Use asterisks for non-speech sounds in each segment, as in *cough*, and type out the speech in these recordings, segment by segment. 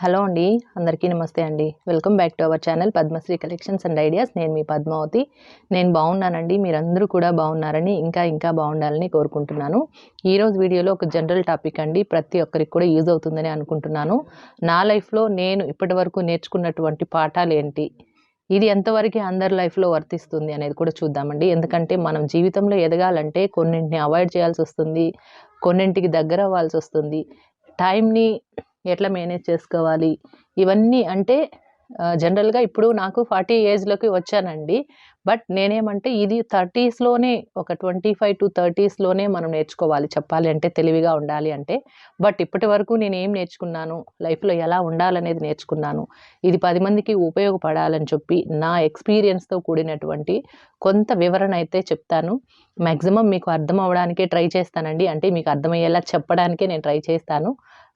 Hello అండి అందరికీ నమస్తే అండి. Welcome back to our channel Padmasri collections and ideas. నేను మీ పద్మావతి. నేను బాగున్నానండి మీరందరూ కూడా బాగున్నారని ఇంకా ఇంకా బాగుండాలని కోరుకుంటున్నాను. ఈరోజు వీడియోలో ఒక జనరల్ టాపిక్ అండి ప్రతి ఒక్కరికి కూడా యూజ్ అవుతుందని అనుకుంటున్నాను. నా లైఫ్లో నేను ఇప్పటి వరకు నేర్చుకున్నటువంటి పాఠాలు ఏంటి? ఇది ఎంతవరకు అందరి లైఫ్లో వర్తిస్తుంది అనేది కూడా చూద్దామండి. ఎందుకంటే మనం జీవితంలో ఎదగాలంటే కొన్నింటిని అవాయిడ్ చేయాల్సి వస్తుంది కొన్నింటికి దగ్గర అవ్వాల్సి వస్తుంది. టైంని ఎట్లా మేనేజ్ చేసుకోవాలి? ఇవన్నీ అంటే జనరల్గా ఇప్పుడు నాకు ఫార్టీ ఏజ్లోకి వచ్చానండి. బట్ నేనేమంటే ఇది థర్టీస్లోనే ఒక ట్వంటీ ఫైవ్ టు థర్టీస్లోనే మనం నేర్చుకోవాలి. చెప్పాలి అంటే తెలివిగా ఉండాలి అంటే. బట్ ఇప్పటి వరకు నేను ఏం నేర్చుకున్నాను? లైఫ్లో ఎలా ఉండాలనేది నేర్చుకున్నాను. ఇది పది మందికి ఉపయోగపడాలని చెప్పి నా ఎక్స్పీరియన్స్తో కూడినటువంటి కొంత వివరణ అయితే చెప్తాను. మ్యాక్సిమం మీకు అర్థం అవ్వడానికే ట్రై చేస్తానండి. అంటే మీకు అర్థమయ్యేలా చెప్పడానికే నేను ట్రై చేస్తాను.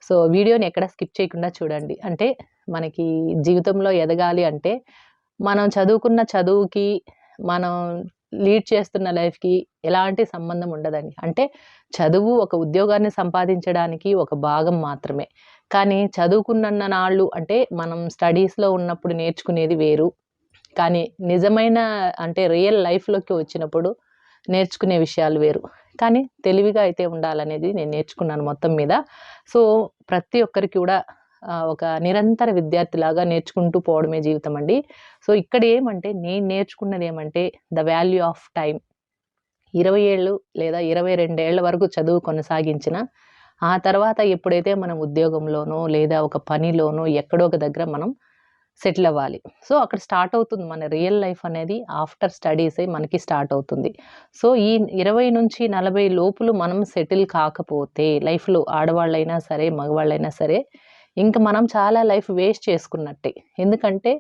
సో వీడియోని ఎక్కడ స్కిప్ చేయకుండా చూడండి. అంటే మనకి జీవితంలో ఎదగాలి అంటే మనం చదువుకున్న చదువుకి మనం లీడ్ చేస్తున్న లైఫ్కి ఎలాంటి సంబంధం ఉండదండి. అంటే చదువు ఒక ఉద్యోగాన్ని సంపాదించడానికి ఒక భాగం మాత్రమే. కానీ చదువుకున్న నాళ్ళు అంటే మనం స్టడీస్లో ఉన్నప్పుడు నేర్చుకునేది వేరు. కానీ నిజమైన అంటే రియల్ లైఫ్లోకి వచ్చినప్పుడు నేర్చుకునే విషయాలు వేరు. కానీ తెలివిగా అయితే ఉండాలనేది నేను నేర్చుకున్నాను మొత్తం మీద. సో ప్రతి ఒక్కరికి కూడా ఒక నిరంతర విద్యార్థిలాగా నేర్చుకుంటూ పోవడమే జీవితం అండి. సో ఇక్కడ ఏమంటే నేను నేర్చుకున్నది ఏమంటే ద వాల్యూ ఆఫ్ టైం ఇరవై ఏళ్ళు లేదా ఇరవై రెండేళ్ళ వరకు చదువు కొనసాగించిన ఆ తర్వాత ఎప్పుడైతే మనం ఉద్యోగంలోనో లేదా ఒక పనిలోనో ఎక్కడో ఒక దగ్గర మనం సెటిల్ అవ్వాలి. సో అక్కడ స్టార్ట్ అవుతుంది మన రియల్ లైఫ్ అనేది ఆఫ్టర్ స్టడీసే మనకి స్టార్ట్ అవుతుంది. సో ఈ ఇరవై నుంచి నలభై లోపులు మనం సెటిల్ కాకపోతే లైఫ్లో ఆడవాళ్ళైనా సరే మగవాళ్ళైనా సరే ఇంకా మనం చాలా లైఫ్ వేస్ట్ చేసుకున్నట్టే. ఎందుకంటే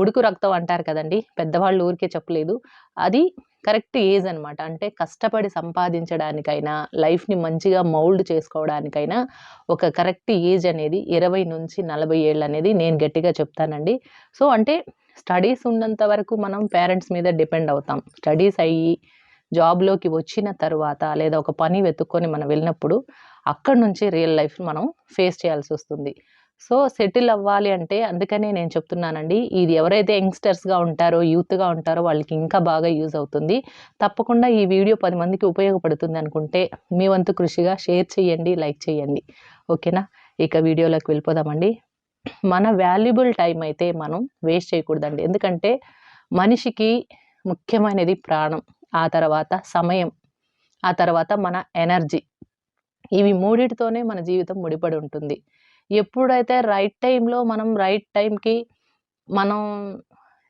ఉడుకు రక్తం అంటారు కదండి పెద్దవాళ్ళు ఊరికే చెప్పలేదు. అది కరెక్ట్ ఏజ్ అనమాట అంటే కష్టపడి సంపాదించడానికైనా లైఫ్ని మంచిగా మౌల్డ్ చేసుకోవడానికైనా ఒక కరెక్ట్ ఏజ్ అనేది ఇరవై నుంచి నలభై ఏళ్ళు అనేది నేను గట్టిగా చెప్తానండి. సో అంటే స్టడీస్ ఉన్నంత వరకు మనం పేరెంట్స్ మీద డిపెండ్ అవుతాం. స్టడీస్ అయ్యి జాబ్లోకి వచ్చిన తర్వాత లేదా ఒక పని వెతుక్కొని మనం వెళ్ళినప్పుడు అక్కడ నుంచి రియల్ లైఫ్ మనం ఫేస్ చేయాల్సి వస్తుంది. సో సెటిల్ అవ్వాలి అంటే అందుకనే నేను చెప్తున్నానండి ఇది ఎవరైతే యంగ్స్టర్స్గా ఉంటారో యూత్గా ఉంటారో వాళ్ళకి ఇంకా బాగా యూజ్ అవుతుంది. తప్పకుండా ఈ వీడియో పది మందికి ఉపయోగపడుతుంది అనుకుంటే మీ వంతు కృషిగా షేర్ చేయండి లైక్ చేయండి. ఓకేనా? ఇక వీడియోలోకి వెళ్ళిపోదామండి. మన వాల్యుబుల్ టైం అయితే మనం వేస్ట్ చేయకూడదండి. ఎందుకంటే మనిషికి ముఖ్యమైనది ప్రాణం ఆ తర్వాత సమయం ఆ తర్వాత మన ఎనర్జీ. ఇవి మూడిటితోనే మన జీవితం ముడిపడి ఉంటుంది. ఎప్పుడైతే రైట్ టైంలో మనం రైట్ టైంకి మనం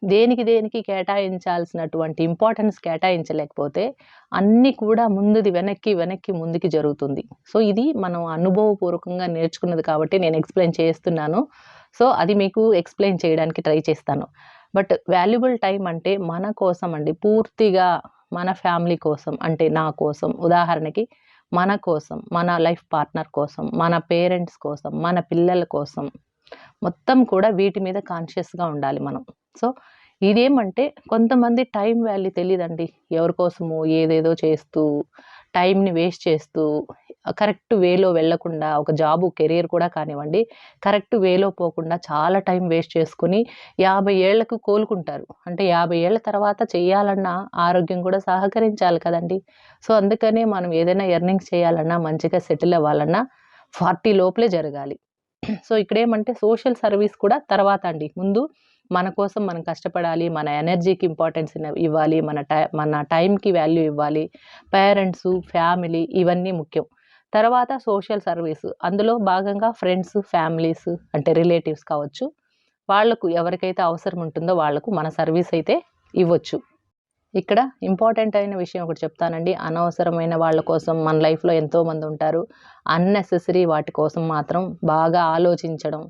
దేనికి దేనికి కేటాయించాల్సినటువంటి ఇంపార్టెన్స్ కేటాయించలేకపోతే అన్నీ కూడా ముందుది వెనక్కి వెనక్కి ముందుకి జరుగుతుంది. సో ఇది మనం అనుభవపూర్వకంగా నేర్చుకున్నది కాబట్టి నేను ఎక్స్ప్లెయిన్ చేస్తున్నాను. సో అది మీకు ఎక్స్ప్లెయిన్ చేయడానికి ట్రై చేస్తాను. బట్ వాల్యుబుల్ టైం అంటే మన కోసం అండి పూర్తిగా మన ఫ్యామిలీ కోసం అంటే నా కోసం. ఉదాహరణకి మన కోసం మన లైఫ్ పార్ట్నర్ కోసం మన పేరెంట్స్ కోసం మన పిల్లల కోసం మొత్తం కూడా వీటి మీద కాన్షియస్గా ఉండాలి మనం. సో ఇదేమంటే కొంతమంది టైం వాల్యూ తెలియదండి ఎవరి కోసము ఏదేదో చేస్తూ టైంని వేస్ట్ చేస్తూ కరెక్ట్ వేలో వెళ్ళకుండా ఒక జాబు కెరీర్ కూడా కానివ్వండి కరెక్ట్ వేలో పోకుండా చాలా టైం వేస్ట్ చేసుకుని యాభై ఏళ్ళకు కోలుకుంటారు. అంటే యాభై ఏళ్ళ తర్వాత చేయాలన్నా ఆరోగ్యం కూడా సహకరించాలి కదండి. సో అందుకనే మనం ఏదైనా ఎర్నింగ్స్ చేయాలన్నా మంచిగా సెటిల్ అవ్వాలన్నా ఫార్టీ లోపలే జరగాలి. సో ఇక్కడ ఏమంటే సోషల్ సర్వీస్ కూడా తర్వాత అండి. ముందు మన కోసం మనం కష్టపడాలి మన ఎనర్జీకి ఇంపార్టెన్స్ ఇవ్వాలి మన టై మన టైంకి వాల్యూ ఇవ్వాలి. పేరెంట్స్ ఫ్యామిలీ ఇవన్నీ ముఖ్యం. తర్వాత సోషల్ సర్వీస్. అందులో భాగంగా ఫ్రెండ్స్ ఫ్యామిలీస్ అంటే రిలేటివ్స్ కావచ్చు. వాళ్ళకు ఎవరికైతే అవసరం ఉంటుందో వాళ్ళకు మన సర్వీస్ అయితే ఇవ్వచ్చు. ఇక్కడ ఇంపార్టెంట్ అయిన విషయం ఒకటి చెప్తానండి. అనవసరమైన వాళ్ళ కోసం మన లైఫ్లో ఎంతోమంది ఉంటారు. అన్నెసెసరీ వాటి కోసం మాత్రం బాగా ఆలోచించడం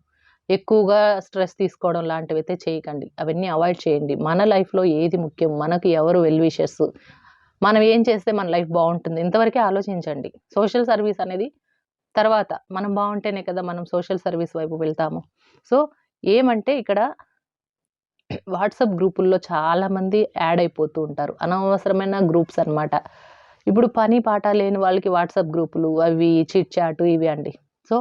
ఎక్కువగా స్ట్రెస్ తీసుకోవడం లాంటివి అయితే చేయకండి. అవన్నీ అవాయిడ్ చేయండి. మన లైఫ్లో ఏది ముఖ్యం? మనకు ఎవరు వెల్ విషెస్? మనం ఏం చేస్తే మన లైఫ్ బాగుంటుంది? ఇంతవరకే ఆలోచించండి. సోషల్ సర్వీస్ అనేది తర్వాత మనం బాగుంటేనే కదా మనం సోషల్ సర్వీస్ వైపు వెళ్తాము. సో ఏమంటే ఇక్కడ వాట్సాప్ గ్రూపుల్లో చాలామంది యాడ్ అయిపోతూ ఉంటారు. అనవసరమైన గ్రూప్స్ అనమాట ఇప్పుడు పని పాట లేని వాళ్ళకి వాట్సాప్ గ్రూపులు అవి చిట్ చాటు ఇవి అండి. సో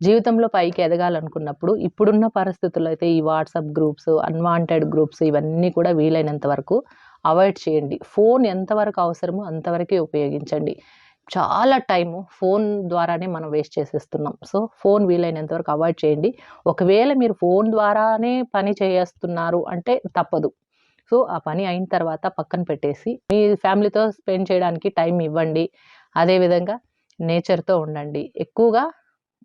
జీవితంలో పైకి ఎదగాలనుకున్నప్పుడు ఇప్పుడున్న పరిస్థితుల్లో అయితే ఈ వాట్సాప్ గ్రూప్స్ అన్వాంటెడ్ గ్రూప్స్ ఇవన్నీ కూడా వీలైనంత వరకు అవాయిడ్ చేయండి. ఫోన్ ఎంతవరకు అవసరమో అంతవరకే ఉపయోగించండి. చాలా టైము ఫోన్ ద్వారానే మనం వేస్ట్ చేసేస్తున్నాం. సో ఫోన్ వీలైనంత వరకు అవాయిడ్ చేయండి. ఒకవేళ మీరు ఫోన్ ద్వారానే పని చేస్తున్నారు అంటే తప్పదు. సో ఆ పని అయిన తర్వాత పక్కన పెట్టేసి మీ ఫ్యామిలీతో స్పెండ్ చేయడానికి టైం ఇవ్వండి. అదేవిధంగా నేచర్తో ఉండండి. ఎక్కువగా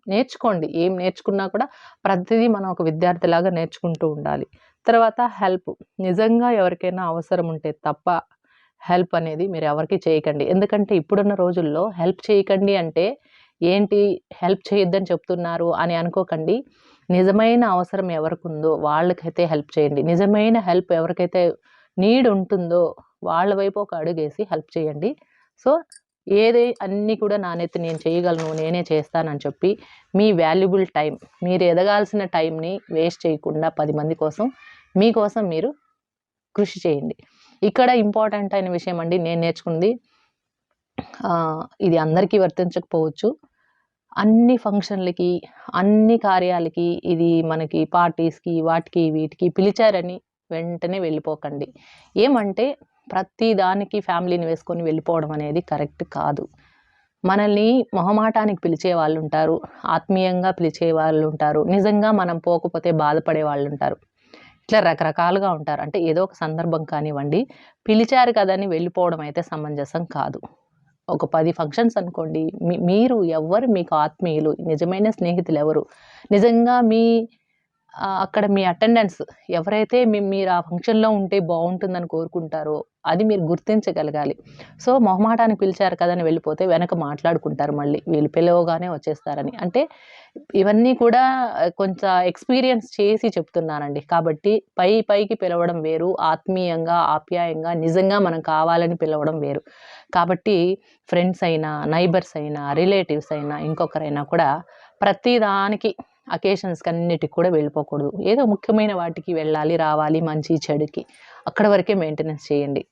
నేర్చుకోండి. ఏం నేర్చుకున్నా కూడా ప్రతిదీ మనం ఒక విద్యార్థిలాగా నేర్చుకుంటూ ఉండాలి. తర్వాత హెల్ప్. నిజంగా ఎవరికైనా అవసరం ఉంటే తప్ప హెల్ప్ అనేది మీరు ఎవరికి చేయకండి. ఎందుకంటే ఇప్పుడున్న రోజుల్లో హెల్ప్ చేయకండి అంటే ఏంటి? హెల్ప్ చేయొద్దని చెప్తున్నారు అని అనుకోకండి. నిజమైన అవసరం ఎవరికి ఉందో వాళ్ళకైతే హెల్ప్ చేయండి. నిజమైన హెల్ప్ ఎవరికైతే నీడ్ ఉంటుందో వాళ్ళ వైపు ఒక అడుగేసి హెల్ప్ చేయండి. సో ఏది అన్నీ కూడా నాణ్యత నేను చేయగలను నేనే చేస్తానని చెప్పి మీ వాల్యుబుల్ టైం మీరు ఎదగాల్సిన టైంని వేస్ట్ చేయకుండా పది మంది కోసం మీకోసం మీరు కృషి చేయండి. ఇక్కడ ఇంపార్టెంట్ అయిన విషయం అండి నేను నేర్చుకుంది ఇది అందరికీ వర్తించకపోవచ్చు. అన్ని ఫంక్షన్లకి అన్ని కార్యాలకి ఇది మనకి పార్టీస్కి వాటికి వీటికి పిలిచారని వెంటనే వెళ్ళిపోకండి. ఏమంటే ప్రతి దానికి ఫ్యామిలీని వేసుకొని వెళ్ళిపోవడం అనేది కరెక్ట్ కాదు. మనల్ని మొహమాటానికి పిలిచే వాళ్ళు ఉంటారు ఆత్మీయంగా పిలిచే వాళ్ళు ఉంటారు నిజంగా మనం పోకపోతే బాధపడే వాళ్ళు ఉంటారు. ఇట్లా రకరకాలుగా ఉంటారు. అంటే ఏదో ఒక సందర్భం కానివ్వండి పిలిచారు కదని వెళ్ళిపోవడం అయితే సమంజసం కాదు. ఒక పది ఫంక్షన్స్ అనుకోండి మీ మీరు ఎవరు మీకు ఆత్మీయులు నిజమైన స్నేహితులు ఎవరు? నిజంగా మీ అక్కడ మీ అటెండెన్స్ ఎవరైతే మీ మీరు ఆ ఫంక్షన్లో ఉంటే బాగుంటుందని కోరుకుంటారో అది మీరు గుర్తించగలగాలి. సో మొహమాటానికి పిలిచారు కదని వెళ్ళిపోతే వెనక మాట్లాడుకుంటారు మళ్ళీ. వీళ్ళు పిలవగానే వచ్చేస్తారని. అంటే ఇవన్నీ కూడా కొంచెం ఎక్స్పీరియన్స్ చేసి చెప్తున్నానండి. కాబట్టి పై పైకి పిలవడం వేరు. ఆత్మీయంగా ఆప్యాయంగా నిజంగా మనం కావాలని పిలవడం వేరు. కాబట్టి ఫ్రెండ్స్ అయినా నైబర్స్ అయినా రిలేటివ్స్ అయినా ఇంకొకరైనా కూడా ప్రతిదానికి అకేషన్స్కి అన్నిటికి కూడా వెళ్ళిపోకూడదు. ఏదో ముఖ్యమైన వాటికి వెళ్ళాలి రావాలి మంచి చెడుకి. అక్కడ వరకే మెయింటెనెన్స్ చేయండి.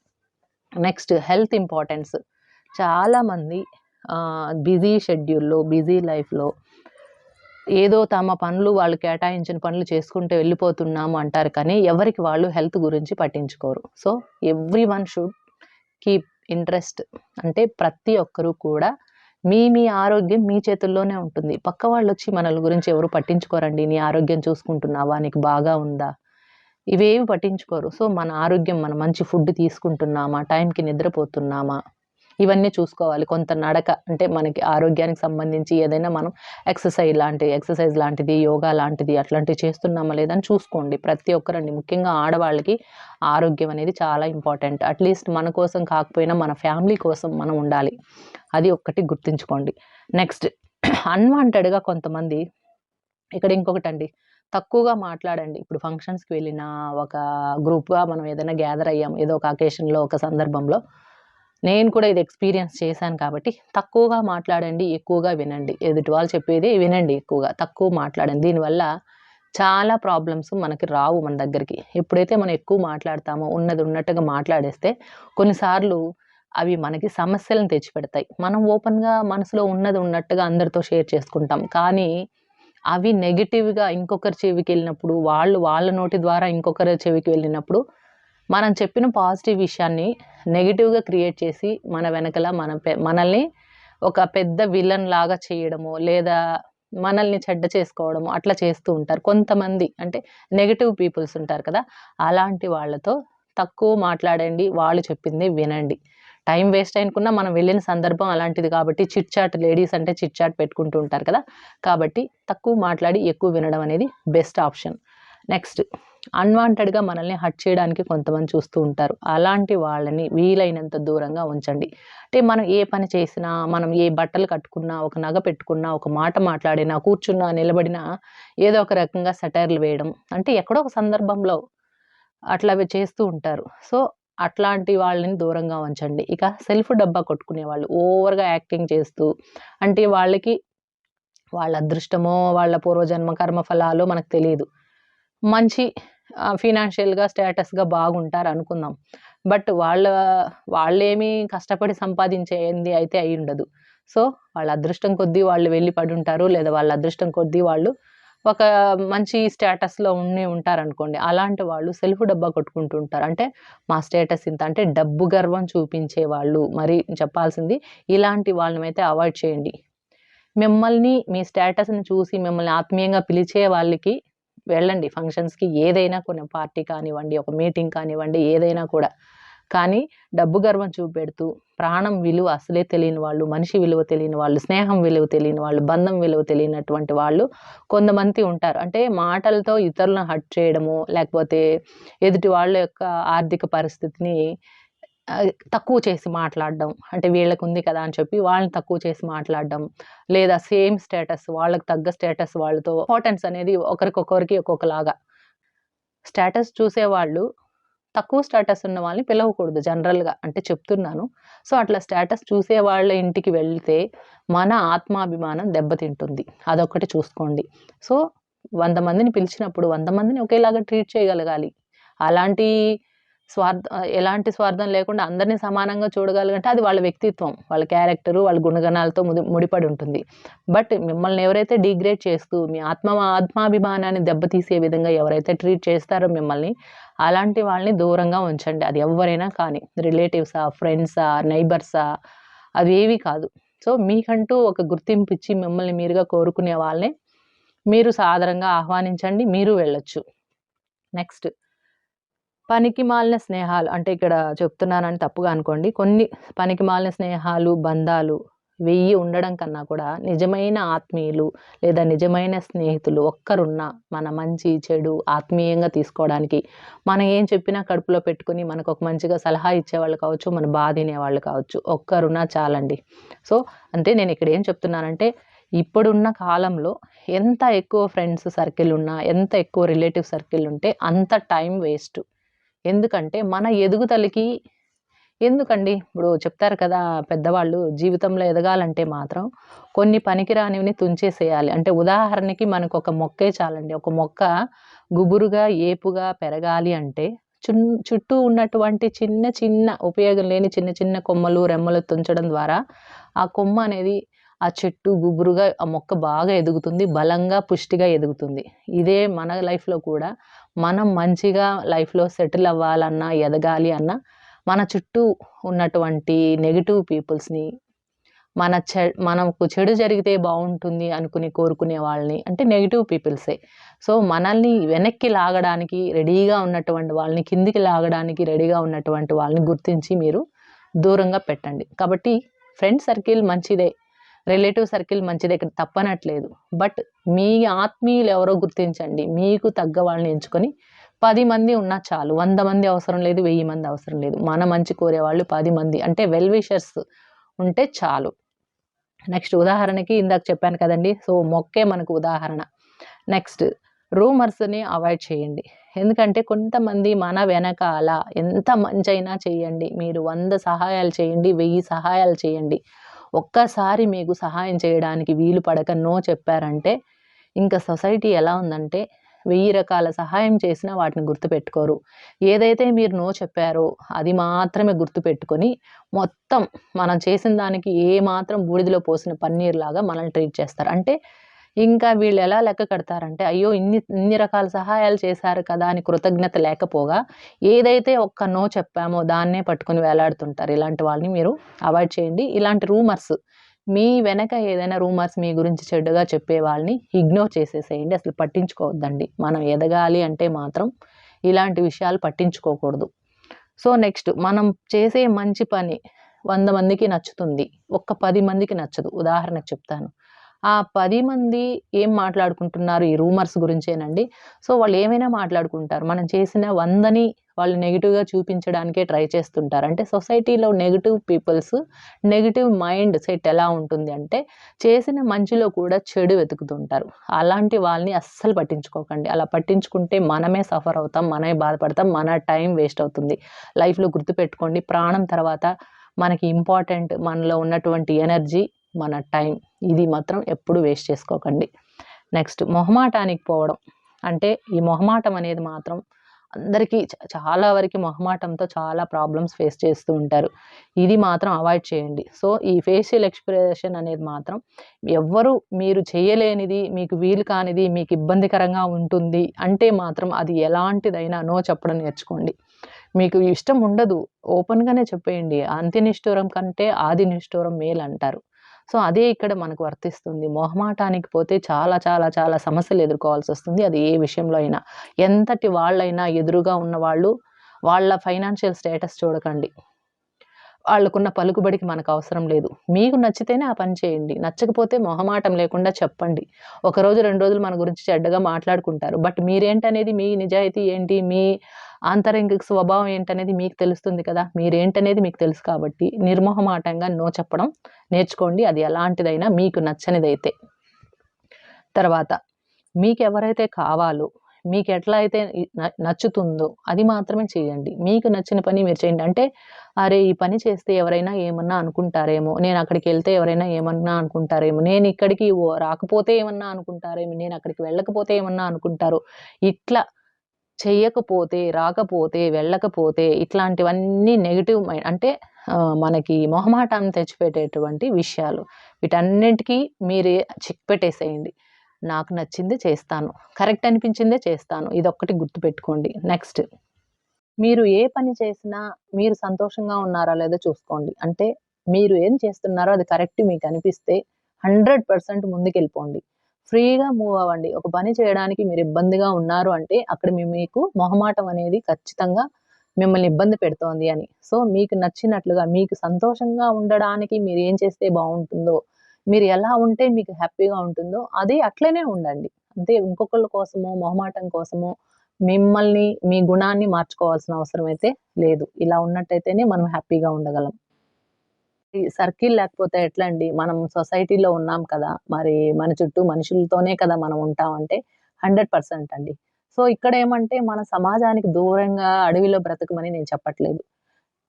నెక్స్ట్ హెల్త్ ఇంపార్టెన్స్ చాలామంది బిజీ షెడ్యూల్లో బిజీ లైఫ్లో ఏదో తమ పనులు వాళ్ళు కేటాయించిన పనులు చేసుకుంటూ వెళ్ళిపోతున్నాము అంటారు కానీ ఎవరికి వాళ్ళు హెల్త్ గురించి పట్టించుకోరు. So everyone should keep interest అంటే ప్రతి ఒక్కరూ కూడా మీ మీ ఆరోగ్యం మీ చేతుల్లోనే ఉంటుంది. పక్క వాళ్ళు వచ్చి మనల గురించి ఎవరు పట్టించుకోరండి నీ ఆరోగ్యం చూసుకుంటున్నావా నీకు బాగా ఉందా? ఇవేవి పట్టించుకోరు. సో మన ఆరోగ్యం మన మంచి ఫుడ్ తీసుకుంటున్నామా టైంకి నిద్రపోతున్నామా ఇవన్నీ చూసుకోవాలి. కొంత నడక అంటే మనకి ఆరోగ్యానికి సంబంధించి ఏదైనా మనం ఎక్సర్సైజ్ లాంటి ఎక్సర్సైజ్ లాంటిది యోగా లాంటిది అట్లాంటివి చేస్తున్నామా లేదని చూసుకోండి. ప్రతి ఒక్కరండి. ముఖ్యంగా ఆడవాళ్ళకి ఆరోగ్యం అనేది చాలా ఇంపార్టెంట్. అట్లీస్ట్ మన కోసం కాకపోయినా మన ఫ్యామిలీ కోసం మనం ఉండాలి. అది ఒక్కటి గుర్తుంచుకోండి. నెక్స్ట్ *clears throat* అన్వాంటెడ్గా కొంతమంది ఇక్కడ ఇంకొకటి అండి తక్కువగా మాట్లాడండి. ఇప్పుడు ఫంక్షన్స్కి వెళ్ళిన ఒక గ్రూప్గా మనం ఏదైనా గ్యాదర్ అయ్యాం ఏదో ఒక అకేషన్లో ఒక సందర్భంలో నేను కూడా ఇది ఎక్స్పీరియన్స్ చేశాను కాబట్టి తక్కువగా మాట్లాడండి ఎక్కువగా వినండి. ఎదుటి వాళ్ళు చెప్పేది వినండి ఎక్కువగా తక్కువ మాట్లాడండి. దీనివల్ల చాలా ప్రాబ్లమ్స్ మనకి రావు మన దగ్గరికి. ఎప్పుడైతే మనం ఎక్కువ మాట్లాడతామో ఉన్నది ఉన్నట్టుగా మాట్లాడేస్తే కొన్నిసార్లు అవి మనకి సమస్యలను తెచ్చిపెడతాయి. మనం ఓపెన్గా మనసులో ఉన్నది ఉన్నట్టుగా అందరితో షేర్ చేసుకుంటాం. కానీ అవి నెగిటివ్గా ఇంకొకరి చెవికి వెళ్ళినప్పుడు వాళ్ళు వాళ్ళ నోటి ద్వారా ఇంకొకరి చెవికి వెళ్ళినప్పుడు మనం చెప్పిన పాజిటివ్ విషయాన్ని నెగిటివ్గా క్రియేట్ చేసి మన వెనకల మన మనల్ని ఒక పెద్ద విలన్ లాగా చేయడము లేదా మనల్ని చెడ్డ చేసుకోవడము అట్లా చేస్తూ ఉంటారు కొంతమంది. అంటే నెగిటివ్ పీపుల్స్ ఉంటారు కదా అలాంటి వాళ్ళతో తక్కువ మాట్లాడండి వాళ్ళు చెప్పింది వినండి. టైం వేస్ట్ అయినకున్నా మనం వెళ్ళిన సందర్భం అలాంటిది కాబట్టి చిట్ చాట్ లేడీస్ అంటే చిట్ చాట్ పెట్టుకుంటూ ఉంటారు కదా. కాబట్టి తక్కువ మాట్లాడి ఎక్కువ వినడం అనేది బెస్ట్ ఆప్షన్. నెక్స్ట్ అన్వాంటెడ్గా మనల్ని హట్ చేయడానికి కొంతమంది చూస్తూ ఉంటారు. అలాంటి వాళ్ళని వీలైనంత దూరంగా ఉంచండి. అంటే మనం ఏ పని చేసినా మనం ఏ బట్టలు కట్టుకున్నా ఒక నగ పెట్టుకున్నా ఒక మాట మాట్లాడినా కూర్చున్నా నిలబడినా ఏదో ఒక రకంగా సెటైర్లు వేయడం అంటే ఎక్కడో ఒక సందర్భంలో అట్లా అవి చేస్తూ ఉంటారు. సో అట్లాంటి వాళ్ళని దూరంగా ఉంచండి. ఇక సెల్ఫ్ డబ్బా కొట్టుకునే వాళ్ళు ఓవర్గా యాక్టింగ్ చేస్తూ అంటే వాళ్ళకి వాళ్ళ అదృష్టమో వాళ్ళ పూర్వజన్మ కర్మ ఫలాలు మనకు తెలియదు. మంచి ఫినాన్షియల్గా స్టేటస్గా బాగుంటారు అనుకుందాం. బట్ వాళ్ళ వాళ్ళేమీ కష్టపడి సంపాదించేది అయితే అయి ఉండదు. సో వాళ్ళ అదృష్టం కొద్దీ వాళ్ళు వెళ్ళి పడి ఉంటారు లేదా వాళ్ళ అదృష్టం కొద్దీ వాళ్ళు ఒక మంచి స్టేటస్లో ఉండి ఉంటారనుకోండి అలాంటి వాళ్ళు సెల్ఫ్ డబ్బా కొట్టుకుంటూ ఉంటారు అంటే మా స్టేటస్ ఇంత అంటే డబ్బు గర్వం చూపించే వాళ్ళు. మరి చెప్పాల్సింది ఇలాంటి వాళ్ళని అయితే అవాయిడ్ చేయండి. మిమ్మల్ని మీ స్టేటస్ని చూసి మిమ్మల్ని ఆత్మీయంగా పిలిచే వాళ్ళకి వెళ్ళండి. ఫంక్షన్స్కి ఏదైనా కొన్ని పార్టీ కానివ్వండి ఒక మీటింగ్ కానివ్వండి ఏదైనా కూడా. కానీ డబ్బు గర్వం చూపెడుతూ ప్రాణం విలువ అసలే తెలియని వాళ్ళు మనిషి విలువ తెలియని వాళ్ళు స్నేహం విలువ తెలియని వాళ్ళు బంధం విలువ తెలియనటువంటి వాళ్ళు కొంతమంది ఉంటారు. అంటే మాటలతో ఇతరులను హట్ చేయడము లేకపోతే ఎదుటి వాళ్ళ యొక్క ఆర్థిక పరిస్థితిని తక్కువ చేసి మాట్లాడడం అంటే వీళ్ళకు ఉంది కదా అని చెప్పి వాళ్ళని తక్కువ చేసి మాట్లాడడం లేదా సేమ్ స్టేటస్ వాళ్ళకి తగ్గ స్టేటస్ వాళ్ళతో ఇంపార్టెన్స్ అనేది ఒకరికొకరికి ఒక్కొక్కలాగా. స్టేటస్ చూసేవాళ్ళు తక్కువ స్టేటస్ ఉన్న వాళ్ళని పిలవకూడదు జనరల్గా అంటే చెప్తున్నాను. సో అట్లా స్టేటస్ చూసే వాళ్ళ ఇంటికి వెళ్తే మన ఆత్మాభిమానం దెబ్బతింటుంది. అదొకటి చూసుకోండి. సో వంద మందిని పిలిచినప్పుడు వంద మందిని ఒకేలాగా ట్రీట్ చేయగలగాలి. అలాంటి స్వార్థ ఎలాంటి స్వార్థం లేకుండా అందరినీ సమానంగా చూడగలగంటే అది వాళ్ళ వ్యక్తిత్వం వాళ్ళ క్యారెక్టరు వాళ్ళ గుణగణాలతో ముడి ముడిపడి ఉంటుంది. బట్ మిమ్మల్ని ఎవరైతే డిగ్రేడ్ చేస్తూ మీ ఆత్మ ఆత్మాభిమానాన్ని దెబ్బతీసే విధంగా ఎవరైతే ట్రీట్ చేస్తారో మిమ్మల్ని అలాంటి వాళ్ళని దూరంగా ఉంచండి. అది ఎవరైనా కానీ రిలేటివ్సా ఫ్రెండ్సా నైబర్సా అవి ఏవి కాదు. సో మీకంటూ ఒక గుర్తింపు ఇచ్చి మిమ్మల్ని మీరుగా కోరుకునే వాళ్ళని మీరు సాధారణంగా ఆహ్వానించండి. మీరు వెళ్ళొచ్చు. నెక్స్ట్. పనికి మాలిన స్నేహాలు అంటే ఇక్కడ చెప్తున్నానని తప్పుగా అనుకోండి. కొన్ని పనికి మాలిన స్నేహాలు బంధాలు వెయ్యి ఉండడం కన్నా కూడా నిజమైన ఆత్మీయులు లేదా నిజమైన స్నేహితులు ఒక్కరున్నా మన మంచి చెడు ఆత్మీయంగా తీసుకోవడానికి మనం ఏం చెప్పినా కడుపులో పెట్టుకుని మనకు ఒక మంచిగా సలహా ఇచ్చేవాళ్ళు కావచ్చు మన బాధ వాళ్ళు కావచ్చు ఒక్కరున్నా చాలండి. సో అంటే నేను ఇక్కడ ఏం చెప్తున్నానంటే ఇప్పుడున్న కాలంలో ఎంత ఎక్కువ ఫ్రెండ్స్ సర్కిల్ ఉన్నా ఎంత ఎక్కువ రిలేటివ్ సర్కిల్ ఉంటే అంత టైం వేస్ట్. ఎందుకంటే మన ఎదుగుదలకి ఎందుకండి? ఇప్పుడు చెప్తారు కదా పెద్దవాళ్ళు జీవితంలో ఎదగాలంటే మాత్రం కొన్ని పనికిరానివిని తుంచేసేయాలి. అంటే ఉదాహరణకి మనకు ఒక మొక్కే చాలండి. ఒక మొక్క గుబురుగా ఏపుగా పెరగాలి అంటే చున్ చుట్టూ ఉన్నటువంటి చిన్న చిన్న ఉపయోగం లేని చిన్న చిన్న కొమ్మలు రెమ్మలు తుంచడం ద్వారా ఆ కొమ్మ అనేది ఆ చెట్టు గుబురుగా ఆ మొక్క బాగా ఎదుగుతుంది బలంగా పుష్టిగా ఎదుగుతుంది. ఇదే మన లైఫ్లో కూడా మనం మంచిగా లైఫ్లో సెటిల్ అవ్వాలన్నా ఎదగాలి అన్నా మన చుట్టూ ఉన్నటువంటి నెగిటివ్ పీపుల్స్ని మన చె మనకు చెడు జరిగితే బాగుంటుంది అనుకుని కోరుకునే వాళ్ళని అంటే నెగిటివ్ పీపుల్సే. సో మనల్ని వెనక్కి లాగడానికి రెడీగా ఉన్నటువంటి వాళ్ళని కిందికి లాగడానికి రెడీగా ఉన్నటువంటి వాళ్ళని గుర్తించి మీరు దూరంగా పెట్టండి. కాబట్టి ఫ్రెండ్ సర్కిల్ మంచిదే. రిలేటివ్ సర్కిల్ మంచి ఇక్కడ తప్పనట్లేదు. బట్ మీ ఆత్మీయులు ఎవరో గుర్తించండి. మీకు తగ్గ వాళ్ళని ఎంచుకొని పది మంది ఉన్నా చాలు. వంద మంది అవసరం లేదు వెయ్యి మంది అవసరం లేదు. మన మంచి కోరే వాళ్ళు పది మంది. అంటే వెల్ విషర్స్ ఉంటే చాలు. నెక్స్ట్ ఉదాహరణకి ఇందాక చెప్పాను కదండి. సో మొక్కే మనకు ఉదాహరణ. నెక్స్ట్ రూమర్స్ని అవాయిడ్ చేయండి. ఎందుకంటే కొంతమంది మన వెనకాల ఎంత మంచైనా చేయండి. మీరు వంద సహాయాలు చేయండి వెయ్యి సహాయాలు చేయండి. ఒక్కసారి మీకు సహాయం చేయడానికి వీలు పడక నో చెప్పారంటే ఇంకా సొసైటీ ఎలా ఉందంటే వెయ్యి రకాల సహాయం చేసినా వాటిని గుర్తుపెట్టుకోరు. ఏదైతే మీరు నో చెప్పారో అది మాత్రమే గుర్తుపెట్టుకొని మొత్తం మనం చేసిన దానికి ఏ మాత్రం బూడిదలో పోసిన పన్నీర్ లాగా మనల్ని ట్రీట్ చేస్తారు. అంటే ఇంకా వీళ్ళు ఎలా లెక్క కడతారంటే అయ్యో ఇన్ని ఇన్ని రకాల సహాయాలు చేశారు కదా అని కృతజ్ఞత లేకపోగా ఏదైతే ఒక్క నో చెప్పామో దాన్నే పట్టుకొని వేలాడుతుంటారు. ఇలాంటి వాళ్ళని మీరు అవాయిడ్ చేయండి. ఇలాంటి రూమర్స్ మీ వెనక ఏదైనా రూమర్స్ మీ గురించి చెడ్డగా చెప్పే వాళ్ళని ఇగ్నోర్ చేసేసేయండి. అసలు పట్టించుకోవద్దండి. మనం ఎదగాలి అంటే మాత్రం ఇలాంటి విషయాలు పట్టించుకోకూడదు. సో నెక్స్ట్ మనం చేసే మంచి పని వంద మందికి నచ్చుతుంది. ఒక్క పది మందికి నచ్చదు. ఉదాహరణకు చెప్తాను. ఆ పది మంది ఏం మాట్లాడుకుంటున్నారు? ఈ రూమర్స్ గురించేనండి. సో వాళ్ళు ఏమైనా మాట్లాడుకుంటారు. మనం చేసిన వందని వాళ్ళు నెగిటివ్గా చూపించడానికే ట్రై చేస్తుంటారు. అంటే సొసైటీలో negative peoples negative mind set ఎలా ఉంటుంది అంటే చేసిన మంచిలో కూడా చెడు వెతుకుతుంటారు. అలాంటి వాళ్ళని అస్సలు పట్టించుకోకండి. అలా పట్టించుకుంటే మనమే సఫర్ అవుతాం మనమే బాధపడతాం మన టైం వేస్ట్ అవుతుంది. లైఫ్లో గుర్తుపెట్టుకోండి ప్రాణం తర్వాత మనకి ఇంపార్టెంట్ మనలో ఉన్నటువంటి ఎనర్జీ మన టైం ఇది మాత్రం ఎప్పుడు వేస్ట్ చేసుకోకండి నెక్స్ట్ మొహమాటానికి పోవడం అంటే ఈ మొహమాటం అనేది మాత్రం అందరికీ చాలా వరకి మొహమాటంతో చాలా ప్రాబ్లమ్స్ ఫేస్ చేస్తూ ఉంటారు. ఇది మాత్రం అవాయిడ్ చేయండి. సో, ఈ ఫేషియల్ ఎక్స్‌ప్రెషన్ అనేది మాత్రం ఎవ్వరు మీరు చేయలేనిది, మీకు వీలు కానిది, మీకు ఇబ్బందికరంగా ఉంటుంది అంటే మాత్రం అది ఎలాంటిదైనా నో చెప్పడం నేర్చుకోండి. మీకు ఇష్టం ఉండదు. ఓపెన్‌గానే చెప్పేయండి. అంత్యనిష్ఠూరం కంటే ఆది నిష్ఠూరం మేలంటారు. సో, అదే ఇక్కడ మనకు వర్తిస్తుంది. మొహమాటానికి పోతే చాలా చాలా చాలా సమస్యలు ఎదుర్కోవాల్సి వస్తుంది అది ఏ విషయంలో అయినా. ఎంతటి వాళ్ళైనా ఎదురుగా ఉన్న వాళ్ళు వాళ్ళ ఫైనాన్షియల్ స్టేటస్ చూడకండి. వాళ్ళకున్న పలుకుబడికి మనకు అవసరం లేదు. మీకు నచ్చితేనే ఆ పని చేయండి. నచ్చకపోతే మొహమాటం లేకుండా చెప్పండి. ఒకరోజు, రెండు రోజులు మన గురించి చెడ్డగా మాట్లాడుకుంటారు. బట్ మీరేంటనేది మీ నిజాయితీ ఏంటి, మీ ఆంతరంగిక స్వభావం ఏంటనేది మీకు తెలుస్తుంది కదా! మీరేంటనేది మీకు తెలుసు కాబట్టి నిర్మొహమాటంగా నో చెప్పడం నేర్చుకోండి. అది ఎలాంటిదైనా మీకు నచ్చనిదైతే. తర్వాత మీకు ఎవరైతే కావాలో, మీకు ఎట్లా అయితే న నచ్చుతుందో అది మాత్రమే చేయండి. మీకు నచ్చిన పని మీరు చేయండి. అంటే అరే! ఈ పని చేస్తే ఎవరైనా ఏమన్నా అనుకుంటారేమో, నేను అక్కడికి వెళ్తే ఎవరైనా ఏమన్నా అనుకుంటారేమో, నేను ఇక్కడికి రాకపోతే ఏమన్నా అనుకుంటారేమో, నేను అక్కడికి వెళ్ళకపోతే ఏమన్నా అనుకుంటారో, ఇట్లా చేయకపోతే రాకపోతే, వెళ్ళకపోతే ఇట్లాంటివన్నీ నెగిటివ్ మైండ్ అంటే మనకి మొహమాటాన్ని తెచ్చిపెట్టేటువంటి విషయాలు. వీటన్నిటికి మీరు చెక్ పెట్టేసేయండి. నాకు నచ్చింది చేస్తాను. కరెక్ట్ అనిపించిందే చేస్తాను. ఇదొక్కటి గుర్తుపెట్టుకోండి. నెక్స్ట్ మీరు ఏ పని చేసినా మీరు సంతోషంగా ఉన్నారా లేదో చూసుకోండి. అంటే మీరు ఏం చేస్తున్నారో అది కరెక్ట్ మీకు అనిపిస్తే హండ్రెడ్ పర్సెంట్ ముందుకెళ్ళిపోండి. ఫ్రీగా మూవ్ అవ్వండి. ఒక పని చేయడానికి మీరు ఇబ్బందిగా ఉన్నారు అంటే అక్కడ మీకు మొహమాటం అనేది ఖచ్చితంగా మిమ్మల్ని ఇబ్బంది పెడుతోంది అని. సో, మీకు నచ్చినట్లుగా మీకు సంతోషంగా ఉండడానికి మీరేం చేస్తే బాగుంటుందో మీరు ఎలా ఉంటే మీకు హ్యాపీగా ఉంటుందో అది అట్లనే ఉండండి. అంతే ఇంకొకళ్ళ కోసమో, మొహమాటం కోసమో మిమ్మల్ని, మీ గుణాన్ని మార్చుకోవాల్సిన అవసరం అయితే లేదు. ఇలా ఉన్నట్టయితేనే మనం హ్యాపీగా ఉండగలం. సర్కిల్ లేకపోతే ఎట్లా అండి? మనం సొసైటీలో ఉన్నాం కదా! మరి మన చుట్టూ మనుషులతోనే కదా మనం ఉంటాం అంటే 100% అండి. సో, ఇక్కడ ఏమంటే మన సమాజానికి దూరంగా అడవిలో బ్రతకమని నేను చెప్పట్లేదు.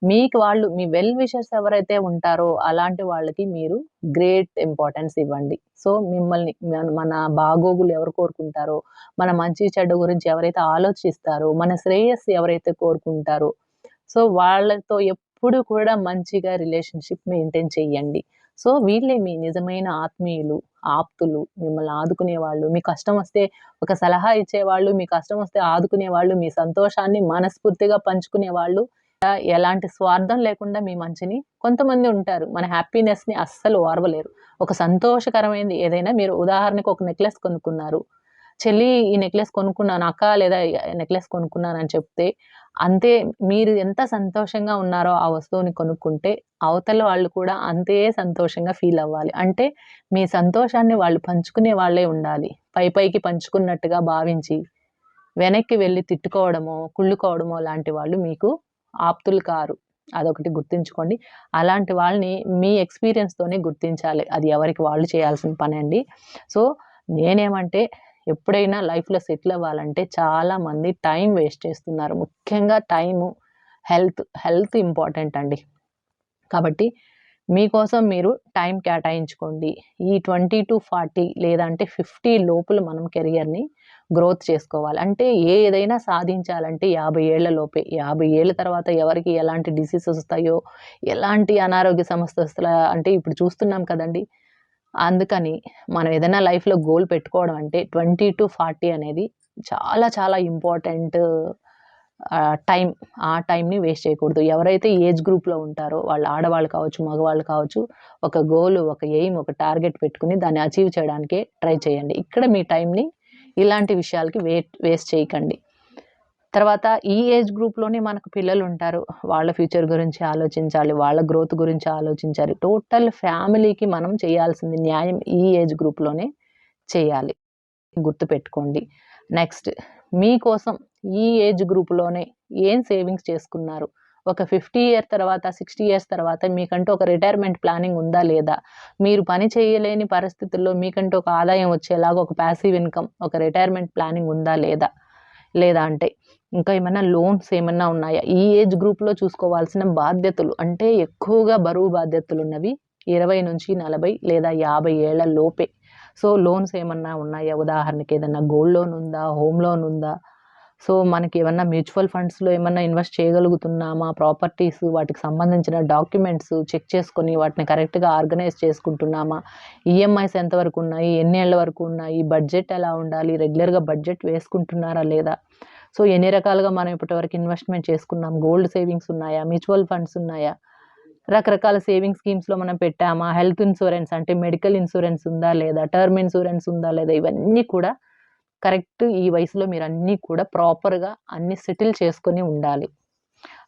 మీకు వాళ్ళు మీ వెల్ విషర్స్ ఎవరైతే ఉంటారో అలాంటి వాళ్ళకి మీరు గ్రేట్ ఇంపార్టెన్స్ ఇవ్వండి. సో, మిమ్మల్ని మన మన బాగోగులు ఎవరు కోరుకుంటారో, మన మంచి చెడ్డ గురించి ఎవరైతే ఆలోచిస్తారో, మన శ్రేయస్సు ఎవరైతే కోరుకుంటారో, సో, వాళ్ళతో ఎప్పుడు కూడా మంచిగా రిలేషన్‌షిప్ మెయింటైన్ చేయండి. సో, వీళ్ళే మీ నిజమైన ఆత్మీయులు, ఆప్తులు, మిమ్మల్ని ఆదుకునేవాళ్ళు, మీ కష్టం వస్తే ఒక సలహా ఇచ్చేవాళ్ళు, మీ కష్టం వస్తే ఆదుకునేవాళ్ళు, మీ సంతోషాన్ని మనస్ఫూర్తిగా పంచుకునేవాళ్ళు, వాళ్ళు ఎలాంటి స్వార్థం లేకుండా మీ మంచిని కొంతమంది ఉంటారు. మన హ్యాపీనెస్‌ని అస్సలు ఓర్వలేరు. ఒక సంతోషకరమైనది ఏదైనా మీరు ఉదాహరణకు ఒక నెక్లెస్ కొనుక్కున్నారు. చెల్లి ఈ నెక్లెస్ కొనుక్కున్నాను అక్క లేదా నెక్లెస్ కొనుక్కున్నానని చెప్తే, అంతే మీరు ఎంత సంతోషంగా ఉన్నారో ఆ వస్తువుని కొనుక్కుంటే, అవతల వాళ్ళు కూడా అంతే సంతోషంగా ఫీల్ అవ్వాలి. అంటే మీ సంతోషాన్ని వాళ్ళు పంచుకునే వాళ్ళే ఉండాలి. పైపైకి పంచుకున్నట్టుగా భావించి, వెనక్కి వెళ్ళి తిట్టుకోవడమో, కుళ్ళుకోవడమో లాంటి వాళ్ళు మీకు ఆప్తులు కారు. అదొకటి గుర్తుంచుకోండి. అలాంటి వాళ్ళని మీ ఎక్స్‌పీరియన్స్‌తోనే గుర్తించాలి. అది ఎవరికి వాళ్ళు చేయాల్సిన పని అండి సో, నేనేమంటే ఎప్పుడైనా లైఫ్‌లో సెటిల్ అవ్వాలంటే చాలామంది టైం వేస్ట్ చేస్తున్నారు. ముఖ్యంగా టైము, హెల్త్, హెల్త్ ఇంపార్టెంట్ అండి. కాబట్టి మీకోసం మీరు టైం కేటాయించుకోండి. ఈ 20-40 లేదంటే 50 లోపల మనం కెరియర్‌ని గ్రోత్ చేసుకోవాలి. అంటే ఏదైనా సాధించాలంటే 50 ఏళ్ళ లోపే. యాభై ఏళ్ళ తర్వాత ఎవరికి ఎలాంటి డిసీజెస్ వస్తాయో, ఎలాంటి అనారోగ్య సమస్యల అంటే ఇప్పుడు చూస్తున్నాం కదండీ! అందుకని మనం ఏదైనా లైఫ్‌లో గోల్ పెట్టుకోవడం అంటే 20-40 అనేది చాలా చాలా ఇంపార్టెంట్ టైం. ఆ టైంని వేస్ట్ చేయకూడదు. ఎవరైతే ఏజ్ గ్రూప్‌లో ఉంటారో వాళ్ళు ఆడవాళ్ళు కావచ్చు, మగవాళ్ళు కావచ్చు, ఒక గోల్, ఒక ఎయిమ్, ఒక టార్గెట్ పెట్టుకుని దాన్ని అచీవ్ చేయడానికే ట్రై చేయండి. ఇక్కడ మీ టైంని ఇలాంటి విషయాలకి వే వేస్ట్ చేయకండి. తర్వాత ఈ ఏజ్ గ్రూప్‌లోనే మనకు పిల్లలు ఉంటారు వాళ్ళ ఫ్యూచర్ గురించి ఆలోచించాలి. వాళ్ళ గ్రోత్ గురించి ఆలోచించాలి. టోటల్ ఫ్యామిలీకి మనం చేయాల్సింది న్యాయం ఈ ఏజ్ గ్రూప్‌లోనే చేయాలి. గుర్తుపెట్టుకోండి. నెక్స్ట్ మీకోసం ఈ ఏజ్ గ్రూప్‌లోనే ఏం సేవింగ్స్ చేసుకున్నారు? ఒక 50 ఇయర్ తర్వాత, 60 ఇయర్స్ తర్వాత మీకంటూ ఒక రిటైర్మెంట్ ప్లానింగ్ ఉందా? లేదా? మీరు పని చేయలేని పరిస్థితుల్లో మీకంటూ ఒక ఆదాయం వచ్చేలాగా ఒక ప్యాసివ్ ఇన్‌కమ్, ఒక రిటైర్మెంట్ ప్లానింగ్ ఉందా? లేదా? లేదా అంటే ఇంకా ఏమైనా లోన్స్ ఏమన్నా ఉన్నాయా? ఈ ఏజ్ గ్రూప్‌లో చూసుకోవాల్సిన బాధ్యతలు అంటే ఎక్కువగా బరువు బాధ్యతలు ఉన్నవి ఇరవై నుంచి నలభై లేదా 50 ఏళ్ళ లోపే. సో, లోన్స్ ఏమన్నా ఉన్నాయా? ఉదాహరణకి ఏదన్నా గోల్డ్ లోన్ ఉందా? హోమ్ లోన్ ఉందా? సో మనకి ఏమన్నా మ్యూచువల్ ఫండ్స్లో ఏమన్నా ఇన్వెస్ట్ చేయగలుగుతున్నామా ప్రాపర్టీస్ వాటికి సంబంధించిన డాక్యుమెంట్స్ చెక్ చేసుకొని వాటిని కరెక్ట్గా ఆర్గనైజ్ చేసుకుంటున్నామా? ఈఎంఐస్ ఎంతవరకు ఉన్నాయి? ఎన్ని ఏళ్ళ వరకు ఉన్నాయి? బడ్జెట్ ఎలా ఉండాలి? రెగ్యులర్గా బడ్జెట్ వేసుకుంటున్నారా లేదా? సో ఎన్ని రకాలుగా మనం ఇప్పటివరకు ఇన్వెస్ట్మెంట్ చేసుకున్నాం? గోల్డ్ సేవింగ్స్ ఉన్నాయా? మ్యూచువల్ ఫండ్స్ ఉన్నాయా? రకరకాల సేవింగ్ స్కీమ్స్లో మనం పెట్టామా? హెల్త్ ఇన్సూరెన్స్ అంటే మెడికల్ ఇన్సూరెన్స్ ఉందా లేదా? టర్మ్ ఇన్సూరెన్స్ ఉందా లేదా? ఇవన్నీ కూడా కరెక్ట్ ఈ వయసులో మీరు అన్నీ కూడా ప్రాపర్గా అన్ని సెటిల్ చేసుకొని ఉండాలి.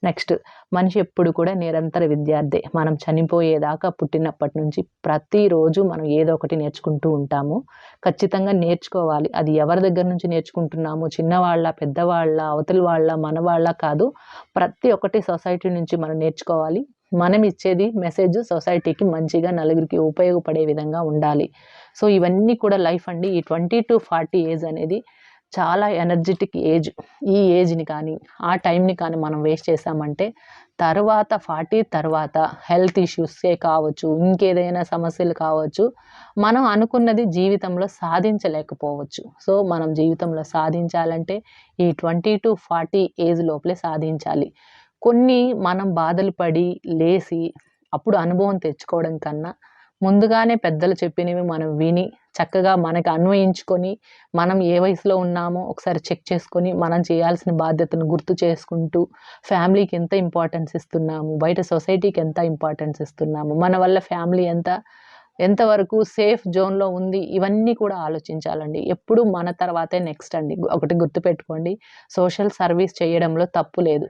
నెక్స్ట్ మనిషి ఎప్పుడు కూడా నిరంతర విద్యార్థి. మనం చనిపోయేదాకా పుట్టినప్పటి నుంచి ప్రతిరోజు మనం ఏదో ఒకటి నేర్చుకుంటూ ఉంటాము. ఖచ్చితంగా నేర్చుకోవాలి. అది ఎవరి దగ్గర నుంచి నేర్చుకుంటున్నాము చిన్నవాళ్ళ పెద్దవాళ్ళ అవతలి వాళ్ళ మనవాళ్ళ కాదు. ప్రతి ఒక్కటి సొసైటీ నుంచి మనం నేర్చుకోవాలి. మనం ఇచ్చేది మెసేజ్ సొసైటీకి మంచిగా నలుగురికి ఉపయోగపడే విధంగా ఉండాలి. సో ఇవన్నీ కూడా లైఫ్ అండి. ఈ ట్వంటీ టు ఫార్టీ ఏజ్ అనేది చాలా ఎనర్జెటిక్ ఏజ్. ఈ ఏజ్ని కానీ ఆ టైంని కానీ మనం వేస్ట్ చేసామంటే తర్వాత ఫార్టీ తర్వాత హెల్త్ ఇష్యూసే కావచ్చు ఇంకేదైనా సమస్యలు కావచ్చు మనం అనుకున్నది జీవితంలో సాధించలేకపోవచ్చు. సో మనం జీవితంలో సాధించాలంటే ఈ ట్వంటీ టు ఫార్టీ ఏజ్ లోపలే సాధించాలి. కొన్ని మనం బాధలు పడి లేసి అప్పుడు అనుభవం తెచ్చుకోవడం కన్నా ముందుగానే పెద్దలు చెప్పినవి మనం విని చక్కగా మనకి అన్వయించుకొని మనం ఏ వయసులో ఉన్నామో ఒకసారి చెక్ చేసుకొని మనం చేయాల్సిన బాధ్యతను గుర్తు చేసుకుంటూ ఫ్యామిలీకి ఎంత ఇంపార్టెన్స్ ఇస్తున్నాము బయట సొసైటీకి ఎంత ఇంపార్టెన్స్ ఇస్తున్నాము మన వల్ల ఫ్యామిలీ ఎంత ఎంతవరకు సేఫ్ జోన్లో ఉంది ఇవన్నీ కూడా ఆలోచించాలండి. ఎప్పుడు మన తర్వాతే నెక్స్ట్ అండి. ఒకటి గుర్తుపెట్టుకోండి సోషల్ సర్వీస్ చేయడంలో తప్పు లేదు.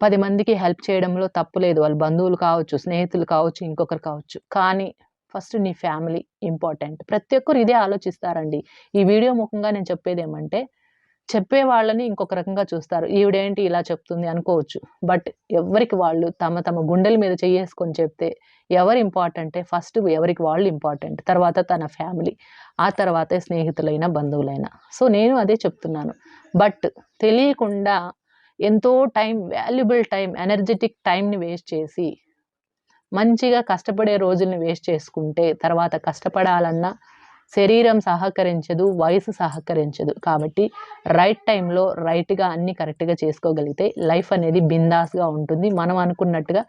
పది మందికి హెల్ప్ చేయడంలో తప్పు లేదు. బంధువులు కావచ్చు స్నేహితులు కావచ్చు ఇంకొకరు కావచ్చు. కానీ ఫస్ట్ నీ ఫ్యామిలీ ఇంపార్టెంట్. ప్రతి ఒక్కరు ఇదే ఆలోచిస్తారండి. ఈ వీడియో ముఖంగా నేను చెప్పేది ఏమంటే చెప్పే వాళ్ళని ఇంకొక రకంగా చూస్తారు. ఈవిడేంటి ఇలా చెప్తుంది అనుకోవచ్చు. బట్ ఎవరికి వాళ్ళు తమ తమ గుండెల మీద చేసుకొని చెప్తే ఎవరు ఇంపార్టెంటే ఫస్ట్ ఎవరికి వాళ్ళు ఇంపార్టెంట్. తర్వాత తన ఫ్యామిలీ ఆ తర్వాతే స్నేహితులైన బంధువులైన. సో నేను అదే చెప్తున్నాను. బట్ తెలియకుండా ఎంతో టైం వాల్యుబుల్ టైం ఎనర్జెటిక్ టైంని వేస్ట్ చేసి మంచిగా కష్టపడే రోజుల్ని వేస్ట్ చేసుకుంటే తర్వాత కష్టపడాలన్నా శరీరం సహకరించదు వయసు సహకరించదు. కాబట్టి రైట్ టైంలో రైట్గా అన్నీ కరెక్ట్గా చేసుకోగలిగితే లైఫ్ అనేది బిందాస్గా ఉంటుంది. మనం అనుకున్నట్టుగా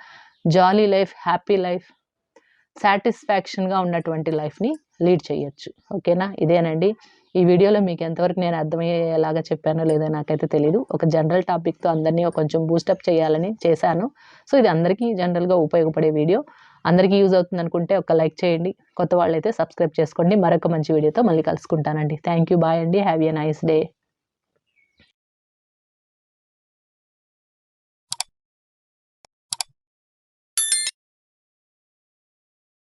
జాలీ లైఫ్ హ్యాపీ లైఫ్ సాటిస్ఫాక్షన్గా ఉన్నటువంటి లైఫ్ని లీడ్ చేయొచ్చు. ఓకేనా? ఇదేనండి. ఈ వీడియోలో మీకు ఎంతవరకు నేను అర్థమయ్యేలాగా చెప్పానో లేదో నాకైతే తెలియదు ఒక జనరల్ టాపిక్తో అందరినీ కొంచెం బూస్టప్ చేయాలని చేశాను. సో ఇది అందరికీ జనరల్గా ఉపయోగపడే వీడియో. అందరికీ యూజ్ అవుతుంది అనుకుంటే ఒక లైక్ చేయండి. కొత్త వాళ్ళైతే సబ్స్క్రైబ్ చేసుకోండి. మరొక మంచి వీడియోతో మళ్ళీ కలుసుకుంటానండి. థ్యాంక్ యూ బాయ్ అండి. Have a nice day